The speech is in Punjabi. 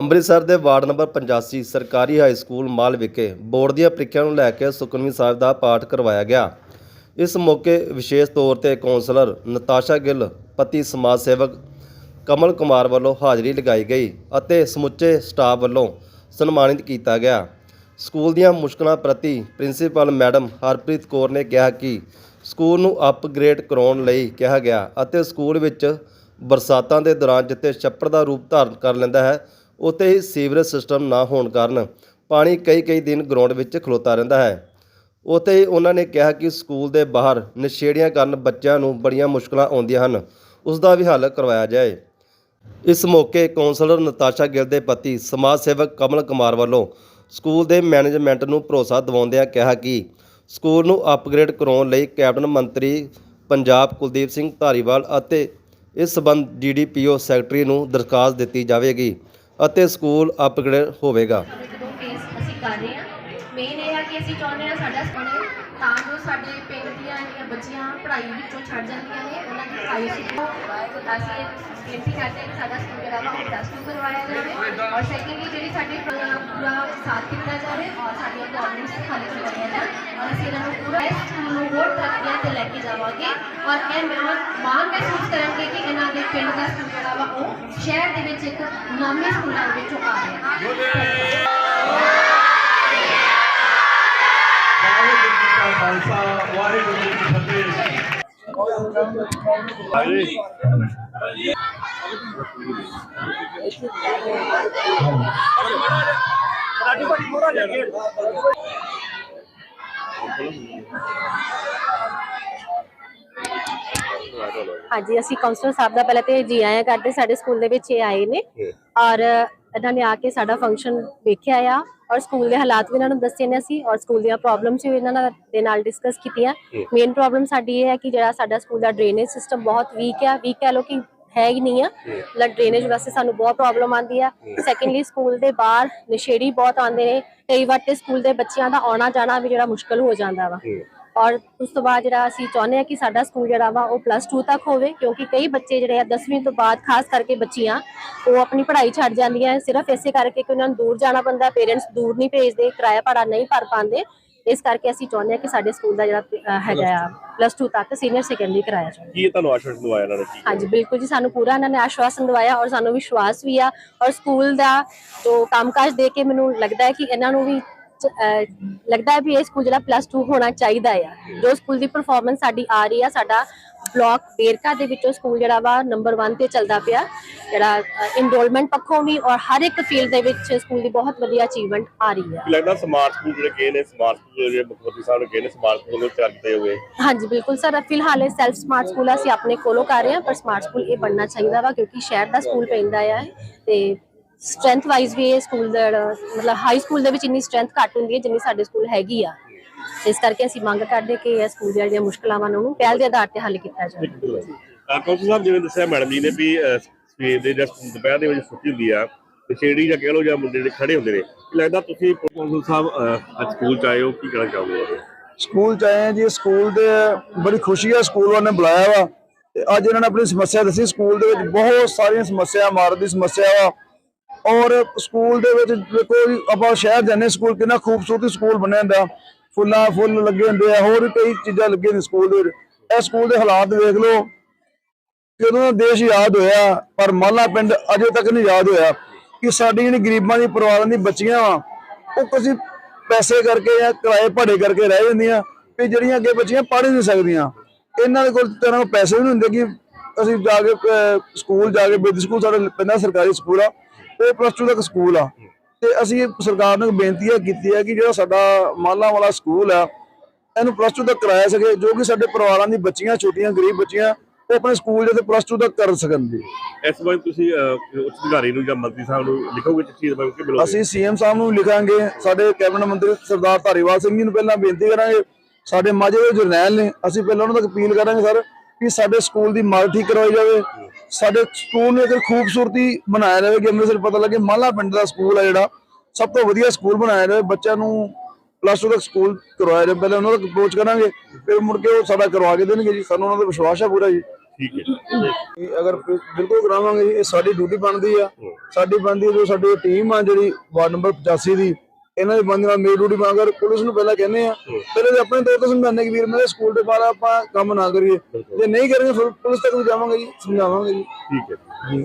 ਅੰਮ੍ਰਿਤਸਰ ਦੇ ਵਾਰਡ ਨੰਬਰ 85 ਸਰਕਾਰੀ ਹਾਈ ਸਕੂਲ ਮਾਲ ਵਿਖੇ ਬੋਰਡ ਦੀਆਂ ਪ੍ਰੀਖਿਆ ਨੂੰ ਲੈ ਕੇ ਸੁਖਮਨੀ ਸਾਹਿਬ ਦਾ ਪਾਠ ਕਰਵਾਇਆ ਗਿਆ। ਇਸ ਮੌਕੇ ਵਿਸ਼ੇਸ਼ ਤੌਰ ਤੇ ਕੌਂਸਲਰ ਨਤਾਸ਼ਾ ਗਿੱਲ, ਪਤੀ ਸਮਾਜ ਸੇਵਕ ਕਮਲ ਕੁਮਾਰ ਵੱਲੋਂ ਹਾਜ਼ਰੀ ਲਗਾਈ ਗਈ ਅਤੇ ਸਮੁੱਚੇ ਸਟਾਫ ਵੱਲੋਂ ਸਨਮਾਨਿਤ ਕੀਤਾ ਗਿਆ। ਸਕੂਲ ਦੀਆਂ ਮੁਸ਼ਕਲਾਂ ਪ੍ਰਤੀ ਪ੍ਰਿੰਸੀਪਲ ਮੈਡਮ ਹਰਪ੍ਰੀਤ ਕੌਰ ਨੇ ਕਿਹਾ ਕਿ ਸਕੂਲ ਨੂੰ ਅਪਗ੍ਰੇਡ ਕਰਾਉਣ ਲਈ ਕਿਹਾ ਗਿਆ ਅਤੇ ਸਕੂਲ ਵਿੱਚ ਬਰਸਾਤਾਂ ਦੇ ਦੌਰਾਨ ਜਿੱਥੇ ਛੱਪੜ ਦਾ ਰੂਪ ਧਾਰਨ ਕਰ ਲੈਂਦਾ ਹੈ ਉੱਥੇ ਹੀ ਸੀਵਰੇਜ ਸਿਸਟਮ ਨਾ ਹੋਣ ਕਾਰਨ ਪਾਣੀ ਕਈ ਕਈ ਦਿਨ ਗਰਾਊਂਡ ਵਿੱਚ ਖਲੋਤਾ ਰਹਿੰਦਾ ਹੈ। ਉੱਥੇ ਹੀ ਉਹਨਾਂ ਨੇ ਕਿਹਾ ਕਿ ਸਕੂਲ ਦੇ ਬਾਹਰ ਨਸ਼ੇੜੀਆਂ ਕਾਰਨ ਬੱਚਿਆਂ ਨੂੰ ਬੜੀਆਂ ਮੁਸ਼ਕਲਾਂ ਆਉਂਦੀਆਂ ਹਨ। ਉਸ ਦਾ ਵੀ ਹੱਲ ਕਰਵਾਇਆ ਜਾਏ। ਇਸ ਮੌਕੇ ਕੌਂਸਲਰ ਨਤਾਸ਼ਾ ਗਿੱਲ ਦੇ ਪਤੀ ਸਮਾਜ ਸੇਵਕ ਕਮਲ ਕੁਮਾਰ ਵੱਲੋਂ ਸਕੂਲ ਦੇ ਮੈਨੇਜਮੈਂਟ ਨੂੰ ਭਰੋਸਾ ਦਿਵਾਉਂਦਿਆਂ ਕਿਹਾ ਕਿ ਸਕੂਲ ਨੂੰ ਅਪਗ੍ਰੇਡ ਕਰਾਉਣ ਲਈ ਕੈਬਨਿਟ ਮੰਤਰੀ ਪੰਜਾਬ ਕੁਲਦੀਪ ਸਿੰਘ ਧਾਰੀਵਾਲ ਅਤੇ ਇਸ ਸਬੰਧ ਡੀਡੀਪੀਓ ਸੈਕਟਰੀ ਨੂੰ ਦਰਖਾਸਤ ਦਿੱਤੀ ਜਾਵੇਗੀ। ਅਤੇ ਸਕੂਲ ਅਪਗ੍ਰੇਡ ਹੋਵੇਗਾ। ਇੱਕ ਦੋ ਫੇਸ ਅਸੀਂ ਕਰ ਰਹੇ ਹਾਂ ਮੇਨ ਇਹ ਆ ਕਿ ਅਸੀਂ ਚਾਹੁੰਦੇ ਹਾਂ ਸਾਡਾ ਬਣੇ ਤਾਂ ਜੋ ਸਾਡੇ ਪਿੰਡ ਦੀਆਂ ਜਿਹੜੀਆਂ ਬੱਚੀਆਂ ਪੜ੍ਹਾਈ ਵਿੱਚੋਂ ਛੱਡ ਜਾਂਦੀਆਂ ਨੇ, ਉਹਨਾਂ ਦੀ ਪੜ੍ਹਾਈ ਸਿੱਖੋ ਅਸੀਂ ਬੇਨਤੀ ਕਰਦੇ ਹਾਂ ਕਿ ਸਾਡਾ ਸਕੂਲ ਜਿਹੜਾ ਵਾ ਉਹ ਪਲੱਸ ਟੂ ਕਰਵਾਇਆ ਜਾਵੇ। ਔਰ ਸੈਕੰਡਲੀ ਜਿਹੜੀ ਸਾਡੀ ਪ- ਪੂਰਾ ਸਾਥ ਦਿੱਤਾ ਜਾਵੇ ਔਰ ਸਾਡੀਆਂ ਪ੍ਰੋਬਲਮਸ ਹੱਲ ਕਰਵਾਈਆਂ ਜਾਣ ਔਰ ਅਸੀਂ ਇਹਨਾਂ ਨੂੰ ਪੂਰਾ ਇਸ ਨੂੰ ਹੋਰ ਤਰੱਕੀਆਂ ਤੇ ਲੈ ਕੇ ਜਾਵਾਂਗੇ ਔਰ ਇਹ ਮਾਣ ਮਹਿਸੂਸ ਕਰਾਂਗੇ ਕਿ ਇਹਨਾਂ ਦੇ ਪਿੰਡ ਦਾ ਸਕੂਲ ਜਿਹੜਾ ਵਾ ਉਹ ਸ਼ਹਿਰ ਦੇ ਵਿੱਚ ਇੱਕ ਨਾਮੀ ਸਕੂਲਾਂ ਦੇ ਵਿੱਚੋਂ ਆ ਰਿਹਾ ਹੈ ਵਾਹਿਗੁਰੂ ਜੀ ਕਾ ਖਾਲਸਾ ਵਾਹਿਗੁਰੂ ਜੀ ਕੀ ਫਤਿਹ ਹਾਂਜੀ ਹਾਂਜੀ ਅਸੀਂ ਕਾਉਂਸਲਰ ਸਾਹਿਬ ਦਾ ਪਹਿਲਾਂ ਤੇ ਜੀ ਆਇਆਂ ਕਰਦੇ ਸਾਡੇ ਸਕੂਲ ਦੇ ਵਿੱਚ ਇਹ ਆਏ ਨੇ। ਔਰ ਇਹਨਾਂ ਨੇ ਆ ਕੇ ਸਾਡਾ ਫੰਕਸ਼ਨ ਵੇਖਿਆ ਆ ਔਰ ਸਕੂਲ ਦੇ ਹਾਲਾਤ ਵੀ ਇਹਨਾਂ ਨੂੰ ਦੱਸੇ ਨੇ ਅਸੀਂ ਔਰ ਸਕੂਲ ਦੀਆਂ ਪ੍ਰੋਬਲਮਸ ਵੀ ਇਹਨਾਂ ਨਾਲ ਦੇ ਨਾਲ ਡਿਸਕਸ ਕੀਤੀਆਂ। ਮੇਨ ਪ੍ਰੋਬਲਮ ਸਾਡੀ ਇਹ ਹੈ ਕਿ ਜਿਹੜਾ ਸਾਡਾ ਸਕੂਲ ਦਾ ਡਰੇਨੇਜ ਸਿਸਟਮ ਬਹੁਤ ਵੀਕ ਆ। ਵੀਕ ਕਹ ਲੋ ਕਿ ਹੈ ਹੀ ਨਹੀਂ ਆ। ਮਤਲਬ ਡਰੇਨੇਜ ਵਾਸਤੇ ਸਾਨੂੰ ਬਹੁਤ ਪ੍ਰੋਬਲਮ ਆਉਂਦੀ ਆ। ਸੈਕੰਡਲੀ ਸਕੂਲ ਦੇ ਬਾਹਰ ਨਸ਼ੇੜੀ ਬਹੁਤ ਆਉਂਦੇ ਨੇ। ਕਈ ਵਾਰ ਤੇ ਸਕੂਲ ਦੇ ਬੱਚਿਆਂ ਦਾ ਆਉਣਾ ਜਾਣਾ ਵੀ ਜਿਹੜਾ ਮੁਸ਼ਕਲ ਹੋ ਜਾਂਦਾ ਵਾ। ਔਰ ਉਸ ਤੋਂ ਬਾਅਦ ਜਿਹੜਾ ਅਸੀਂ ਚਾਹੁੰਦੇ ਹਾਂ ਕਿ ਸਾਡਾ ਸਕੂਲ ਜਿਹੜਾ ਵਾ ਉਹ ਪਲੱਸ 2 ਤੱਕ ਹੋਵੇ ਕਿਉਂਕਿ ਕਈ ਬੱਚੇ ਜਿਹੜੇ ਆ 10ਵੀਂ ਤੋਂ ਬਾਅਦ ਖਾਸ ਕਰਕੇ ਬੱਚੀਆਂ ਉਹ ਆਪਣੀ ਪੜ੍ਹਾਈ ਛੱਡ ਜਾਂਦੀਆਂ ਸਿਰਫ ਇਸੇ ਕਰਕੇ ਕਿ ਉਹਨਾਂ ਨੂੰ ਦੂਰ ਜਾਣਾ ਪੈਂਦਾ ਪੇਰੈਂਟਸ ਦੂਰ ਨਹੀਂ ਭੇਜਦੇ ਕਿਰਾਇਆ ਭਾੜਾ ਨਹੀਂ ਭਰ ਪਾਉਂਦੇ। ਇਸ ਕਰਕੇ ਅਸੀਂ ਚਾਹੁੰਦੇ ਹਾਂ ਕਿ ਸਾਡੇ ਸਕੂਲ ਦਾ ਜਿਹੜਾ ਹੈਗਾ ਆ ਪਲੱਸ 2 ਤੱਕ ਸੀਨੀਅਰ ਸੈਕੰਡਰੀ ਕਰਾਇਆ ਜਾਵੇ। ਕੀ ਤੁਹਾਨੂੰ ਆਸ਼ਵਾਸਨ ਦਵਾਇਆ ਇਹਨਾਂ ਨੇ? ਕੀ ਹਾਂਜੀ ਬਿਲਕੁਲ ਜੀ ਸਾਨੂੰ ਪੂਰਾ ਇਹਨਾਂ ਨੇ ਆਸ਼ਵਾਸਨ ਦਵਾਇਆ ਔਰ ਸਾਨੂੰ ਵਿਸ਼ਵਾਸ ਵੀ ਆ ਔਰ ਸਕੂਲ ਦਾ ਜੋ ਕੰਮਕਾਜ ਦੇ ਕੇ ਮੈਨੂੰ ਲੱਗਦਾ ਹੈ ਕਿ ਇਹਨਾਂ ਨੂੰ ਵੀ ਲੱਗਦਾ ਹੈ ਵੀ ਇਹ ਸਕੂਲ ਜਿਹੜਾ ਪਲੱਸ 2 ਹੋਣਾ ਚਾਹੀਦਾ ਆ। ਜੋ ਸਕੂਲ ਦੀ ਪਰਫਾਰਮੈਂਸ ਸਾਡੀ ਆ ਰਹੀ ਆ ਸਾਡਾ ਬਲਾਕ ਬੇਰਕਾ ਦੇ ਵਿੱਚੋਂ ਸਕੂਲ ਜਿਹੜਾ ਵਾ ਨੰਬਰ 1 ਤੇ ਚੱਲਦਾ ਪਿਆ। ਜਿਹੜਾ ਇਨਰੋਲਮੈਂਟ ਪੱਖੋਂ ਵੀ ਔਰ ਹਰ ਇੱਕ ਫੀਲਡ ਦੇ ਵਿੱਚ ਸਕੂਲ ਦੀ ਬਹੁਤ ਵਧੀਆ ਅਚੀਵਮੈਂਟ ਆ ਰਹੀ ਕੀ ਲੱਗਦਾ ਸਮਾਰਟ ਸਕੂਲ ਜਿਹੜੇ ਕਹੇ ਨੇ ਸਮਾਰਟ ਸਕੂਲ ਜਿਹੜੇ ਮੁੱਖ ਮੰਤਰੀ ਸਾਹਿਬ ਨੇ ਕਹੇ ਨੇ ਸਮਾਰਟ ਸਕੂਲ ਤਿਆਰ ਕੀਤੇ ਹੋਏ। ਹਾਂਜੀ ਬਿਲਕੁਲ ਸਰ ਫਿਲਹਾਲ ਇਹ ਸੈਲਫ ਸਮਾਰਟ ਸਕੂਲ ਅਸੀਂ ਆਪਣੇ ਕੋਲੋਂ ਕਰ ਰਹੇ ਹਾਂ ਪਰ ਸਮਾਰਟ ਸਕੂਲ ਇਹ ਬਣਨਾ ਚਾਹੀਦਾ ਵਾ ਕਿਉਂਕਿ ਸ਼ਹਿਰ ਦਾ ਸਕੂਲ ਪੈਂਦਾ ਆ ਤੇ ਸਟਰੈਂਥ ਵਾਈਜ਼ ਵੀ ਇਹ ਸਕੂਲ ਦਾ ਮਤਲਬ ਹਾਈ ਸਕੂਲ ਦੇ ਵਿੱਚ ਇੰਨੀ ਸਟਰੈਂਥ ਘੱਟ ਹੁੰਦੀ ਹੈ ਜਿੰਨੀ ਸਾਡੇ ਸਕੂਲ ਹੈਗੀ ਆ। ਇਸ ਕਰਕੇ ਅਸੀਂ ਮੰਗ ਕਰਦੇ ਕਿ ਇਹ ਸਕੂਲ ਦੀਆਂ ਜਿਹੜੀਆਂ ਉਹਨੂੰ ਪਹਿਲ ਦੇ ਆਧਾਰ ਤੇ ਹੱਲ ਕੀਤਾ ਜਾਵੇ। ਕੌਂਸਲ ਸਾਹਿਬ ਜਿਵੇਂ ਦੱਸਿਆ ਮੈਡਮ ਜੀ ਨੇ ਵੀ ਸਵੇਰ ਦੇ ਜਾਂ ਦੁਪਹਿਰ ਦੇ ਵਿੱਚ ਛੁੱਟੀ ਹੁੰਦੀ ਆ, ਤੇ ਛੇੜੀ ਜਾਂ ਕਹਿ ਲਓ ਜਾਂ ਮੁੰਡੇ ਜਿਹੜੇ ਖੜੇ ਹੁੰਦੇ ਨੇ ਲੱਗਦਾ ਤੁਸੀਂ ਕੌਂਸਲ ਸਾਹਿਬ ਅੱਜ ਸਕੂਲ ਚ ਆਏ ਹੋ, ਕੀ ਕਹਿਣਾ ਚਾਹੋਗੇ? ਸਕੂਲ ਚ ਆਏ ਆ ਜੀ, ਸਕੂਲ ਦੇ ਬੜੀ ਖੁਸ਼ੀ ਹੈ ਸਕੂਲ ਵਾਲਿਆਂ ਨੇ ਬੁਲਾਇਆ ਵਾ, ਤੇ ਅੱਜ ਇਹਨਾਂ ਨੇ ਆਪਣੀ ਸਮੱਸਿਆ ਦੱਸੀ, ਸਕੂਲ ਦੇ ਵਿੱਚ ਬਹੁਤ ਸਾਰੀਆਂ ਸਮੱਸਿਆ, ਮਾਰ ਦੀ ਸਮੱਸਿਆ ਵਾ, ਔਰ ਸਕੂਲ ਦੇ ਵਿੱਚ ਦੇਖੋ ਆਪਾਂ ਸ਼ਹਿਰ ਜਾਂਦੇ ਸਕੂਲ ਕਿੰਨਾ ਖੂਬਸੂਰਤ ਸਕੂਲ ਬਣਿਆ ਹੁੰਦਾ, ਫੁੱਲਾਂ, ਫੁੱਲ ਲੱਗੇ ਹੁੰਦੇ ਆ, ਹੋਰ ਵੀ ਕਈ ਚੀਜ਼ਾਂ ਲੱਗੀਆਂ ਨੇ ਸਕੂਲ ਦੇ ਇਹ ਸਕੂਲ ਦੇ ਹਾਲਾਤ ਦੇਖ ਲਓ ਕਿ ਉਦੋਂ ਦਾ ਦੇਸ਼ ਯਾਦ ਹੋਇਆ, ਪਰ ਮਾਲਾ ਪਿੰਡ ਅਜੇ ਤੱਕ ਨਹੀਂ ਯਾਦ ਹੋਇਆ ਕਿ ਸਾਡੀ ਜਿਹੜੀ ਗਰੀਬਾਂ ਦੀ, ਪਰਿਵਾਰਾਂ ਦੀ ਬੱਚੀਆਂ ਵਾ, ਉਹ ਕਿਸੇ ਪੈਸੇ ਕਰਕੇ ਜਾਂ ਕਿਰਾਏ ਭਾੜੇ ਕਰਕੇ ਰਹਿ ਜਾਂਦੀਆਂ ਕਿ ਜਿਹੜੀਆਂ ਅੱਗੇ ਬੱਚੀਆਂ ਪੜ੍ਹ ਹੀ ਨਹੀਂ ਸਕਦੀਆਂ। ਇਹਨਾਂ ਦੇ ਕੋਲ ਤਰ੍ਹਾਂ ਪੈਸੇ ਵੀ ਨਹੀਂ ਹੁੰਦੇ ਕਿ ਅਸੀਂ ਜਾ ਕੇ ਸਕੂਲ ਜਾ ਕੇ, ਬਿਦ ਸਕੂਲ ਸਾਡਾ ਪੈਂਦਾ ਸਰਕਾਰੀ ਸਕੂਲ ਆ, ਇਹ ਪਲੱਸ 2 ਤੱਕ ਸਕੂਲ ਆ। ਤੇ ਅਸੀਂ ਸਰਕਾਰ ਨੂੰ ਬੇਨਤੀ ਹੈ ਕੀਤੀ ਹੈ ਕਿ ਜਿਹੜਾ ਸਾਡਾ ਮਾਲਾ ਵਾਲਾ ਸਕੂਲ ਆ, ਇਹਨੂੰ ਪਲੱਸ 2 ਤੱਕ ਕਰਾਇਆ ਸਕੇ, ਜੋ ਕਿ ਸਾਡੇ ਪਰਿਵਾਰਾਂ ਦੀ ਬੱਚੀਆਂ, ਛੋਟੀਆਂ ਗਰੀਬ ਬੱਚੀਆਂ ਉਹ ਆਪਣੇ ਸਕੂਲ ਜਿਹੜੇ ਪਲੱਸ 2 ਤੱਕ ਕਰ ਸਕਣ ਜੀ। ਇਸ ਵਾਰ ਤੁਸੀਂ ਅਹ, ਉੱਚ ਅਧਿਕਾਰੀ ਨੂੰ ਜਾਂ ਮੰਤਰੀ ਸਾਹਿਬ ਨੂੰ ਲਿਖੋਗੇ ਚਿੱਠੀ ਦੇ ਬਾਰੇ ਕਿ ਮਿਲੋਗੇ? ਅਸੀਂ ਸੀਐਮ ਸਾਹਿਬ ਨੂੰ ਲਿਖਾਂਗੇ। ਸਾਡੇ ਕੈਬਨਿਟ ਮੰਤਰੀ ਸਰਦਾਰ ਧਾਰੀਵਾਲ ਸਿੰਘ ਜੀ ਨੂੰ ਪਹਿਲਾਂ ਬੇਨਤੀ ਕਰਾਂਗੇ। ਸਾਡੇ ਮਾਝੇ ਦੇ ਜਰਨੈਲ ਨੇ ਅਸੀਂ ਪਹਿਲਾਂ ਉਹਨਾਂ ਤੱਕ ਅਪੀਲ ਕਰਾਂਗੇ ਸਰ ਕਿ ਸਾਡੇ ਸਕੂਲ ਦੀ ਮਾਲ ਠੀਕ ਕਰਵਾਈ ਜਾਵੇ। ਸਾਡੇ ਸਕੂਲ ਨੂੰ ਇੱਕ ਖੂਬਸੂਰਤੀ ਬਣਾਇਆ ਜਾਵੇ ਕਿ ਅੰਮ੍ਰਿਤਸਰ ਪਤਾ ਲੱਗੇ ਮਾਲਾ ਪਿੰਡ ਦਾ ਸਕੂਲ ਹੈ ਜਿਹੜਾ। ਸਭ ਤੋਂ ਵਧੀਆ ਸਕੂਲ ਬਣਾਇਆ ਜਾਵੇ ਬੱਚਿਆਂ ਨੂੰ ਪਲੱਸ 2 ਤੱਕ ਸਕੂਲ ਕਰਵਾਇਆ ਜਾਵੇ ਪਹਿਲਾਂ ਉਹਨਾਂ ਤੱਕ ਅਪਰੋਚ ਕਰਾਂਗੇ ਫਿਰ ਮੁੜ ਕੇ ਉਹ ਸਾਡਾ ਕਰਵਾ ਕੇ ਦੇਣਗੇ ਜੀ। ਸਾਨੂੰ ਉਹਨਾਂ ਦਾ ਵਿਸ਼ਵਾਸ ਹੈ ਪੂਰਾ ਜੀ। ਠੀਕ ਹੈ। ਅਗਰ ਬਿਲਕੁਲ ਕਰਾਵਾਂਗੇ ਜੀ ਇਹ ਸਾਡੀ ਡਿਊਟੀ ਬਣਦੀ ਆ। ਸਾਡੀ ਬਣਦੀ ਆ ਜੋ ਸਾਡੀ ਟੀਮ ਆ ਜਿਹੜੀ ਵਾਰਡ ਨੰਬਰ 85 ਦੀ ਇਹਨਾਂ ਦੀ ਬੰਦੇ ਨਾਲ ਮੇਰੀ ਡਿਊਟੀ ਬਣਾ ਪੁਲਿਸ ਨੂੰ ਪਹਿਲਾਂ ਕਹਿੰਦੇ ਆ ਪਹਿਲੇ ਤਾਂ ਆਪਣੇ ਤੌਰ ਤੇ ਸਮਝਾਉਂਦੇ ਕਿ ਵੀਰ ਮੇਰੇ ਸਕੂਲ ਦੇ ਬਾਹਰ ਆਪਾਂ ਕੰਮ ਨਾ ਕਰੀਏ। ਜੇ ਨਹੀਂ ਕਰਾਂਗੇ ਫਿਰ ਪੁਲਿਸ ਤੱਕ ਵੀ ਜਾਵਾਂਗੇ ਜੀ ਸਮਝਾਵਾਂਗੇ ਜੀ। ਠੀਕ ਹੈ।